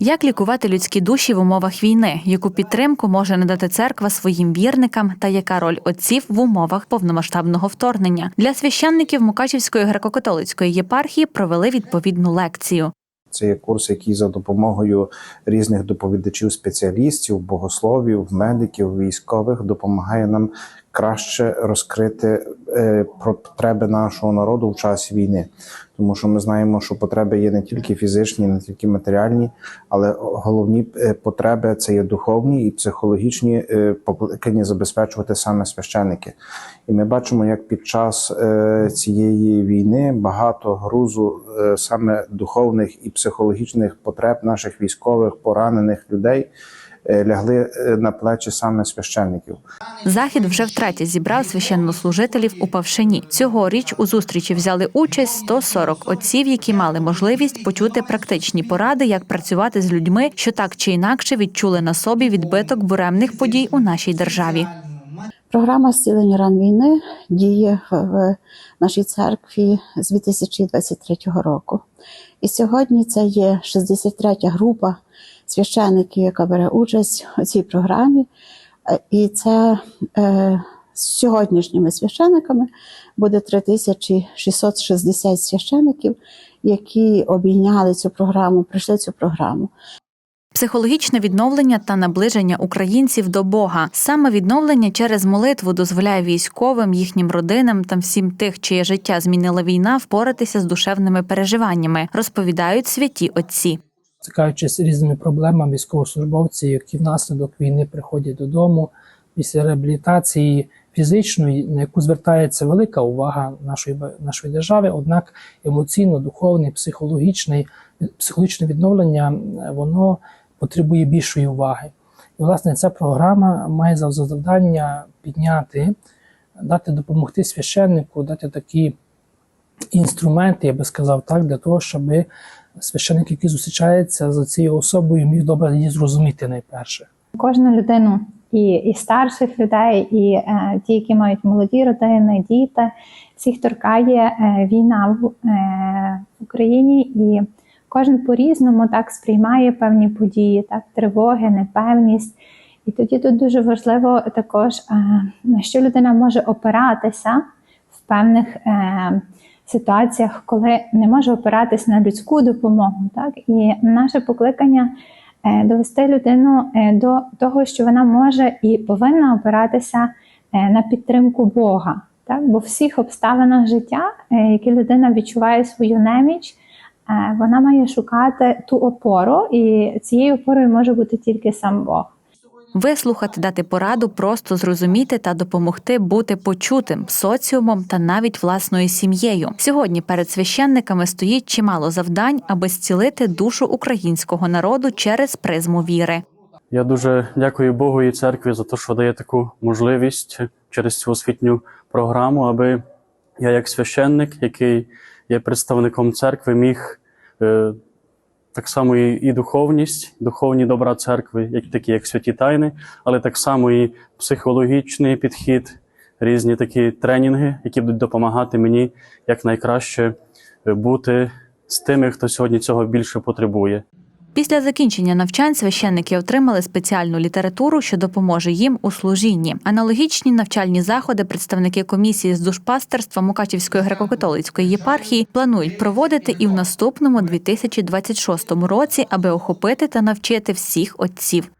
Як лікувати людські душі в умовах війни, яку підтримку може надати церква своїм вірникам, та яка роль отців в умовах повномасштабного вторгнення? Для священників Мукачівської греко-католицької єпархії провели відповідну лекцію. Це є курс, який за допомогою різних доповідачів, спеціалістів, богословів, медиків, військових допомагає нам краще розкрити про потреби нашого народу в час війни. Тому що ми знаємо, що потреби є не тільки фізичні, не тільки матеріальні, але головні е, потреби це є духовні і психологічні е, покликані забезпечувати саме священники. І ми бачимо, як під час е, цієї війни багато грузу е, саме духовних і психологічних потреб наших військових поранених людей е, лягли е, на плечі саме священників. Захід вже втретє зібрав священнослужителів у Павшині. Цьогоріч у зустрічі взяли участь 140 отців, які мали можливість почути практичні поради, як працювати з людьми, що так чи інакше відчули на собі відбиток буремних подій у нашій державі. Програма зцілення ран війни діє в- нашій церкві з 2023 року. І сьогодні це є 63 група священиків, яка бере участь у цій програмі. І це е, з сьогоднішніми священиками буде 3660 священиків, які обійняли цю програму, пройшли цю програму. Психологічне відновлення та наближення українців до Бога. Саме відновлення через молитву дозволяє військовим, їхнім родинам та всім тих, чиє життя змінила війна, впоратися з душевними переживаннями, розповідають святі отці. стикаючись різними проблемами, військовослужбовці, які внаслідок війни приходять додому після реабілітації фізичної, на яку звертається велика увага нашої нашої держави, однак емоційно-духовне, психологічне, психологічне відновлення е, воно потребує більшої уваги. І, власне, ця програма має за завдання підняти, дати допомогти священнику, дати такі інструменти, я би сказав так, для того, щоб священник, який зустрічається з цією особою, міг добре її зрозуміти найперше. кожну людину, і, і старших людей, і е, ті, які мають молоді родини, діти, всіх торкає е, війна в, е, Україні, і кожен по-різному так сприймає певні події, так, тривоги, непевність. І тоді тут дуже важливо також, е, на що людина може опиратися в певних е, ситуаціях, коли не може опиратись на людську допомогу. Так? І наше покликання е, довести людину до того, що вона може і повинна опиратися на підтримку Бога. Так? Бо в всіх обставинах життя, які людина відчуває свою неміч, вона має шукати ту опору, і цією опорою може бути тільки сам Бог. Вислухати, дати пораду, просто зрозуміти та допомогти бути почутим соціумом та навіть власною сім'єю. Сьогодні перед священниками стоїть чимало завдань, аби зцілити душу українського народу через призму віри. Я дуже дякую Богу і церкві за те, що дає таку можливість через цю освітню програму, аби я, як священник, який є представником церкви, міг е, так само і, і духовність, духовні добра церкви, як такі як святі тайни, але так само і психологічний підхід, різні такі тренінги, які будуть допомагати мені якнайкраще е, бути з тими, хто сьогодні цього більше потребує. Після закінчення навчань священники отримали спеціальну літературу, що допоможе їм у служінні. Аналогічні навчальні заходи представники комісії з душпастерства Мукачівської греко-католицької єпархії планують проводити і в наступному 2026 році, аби охопити та навчити всіх отців.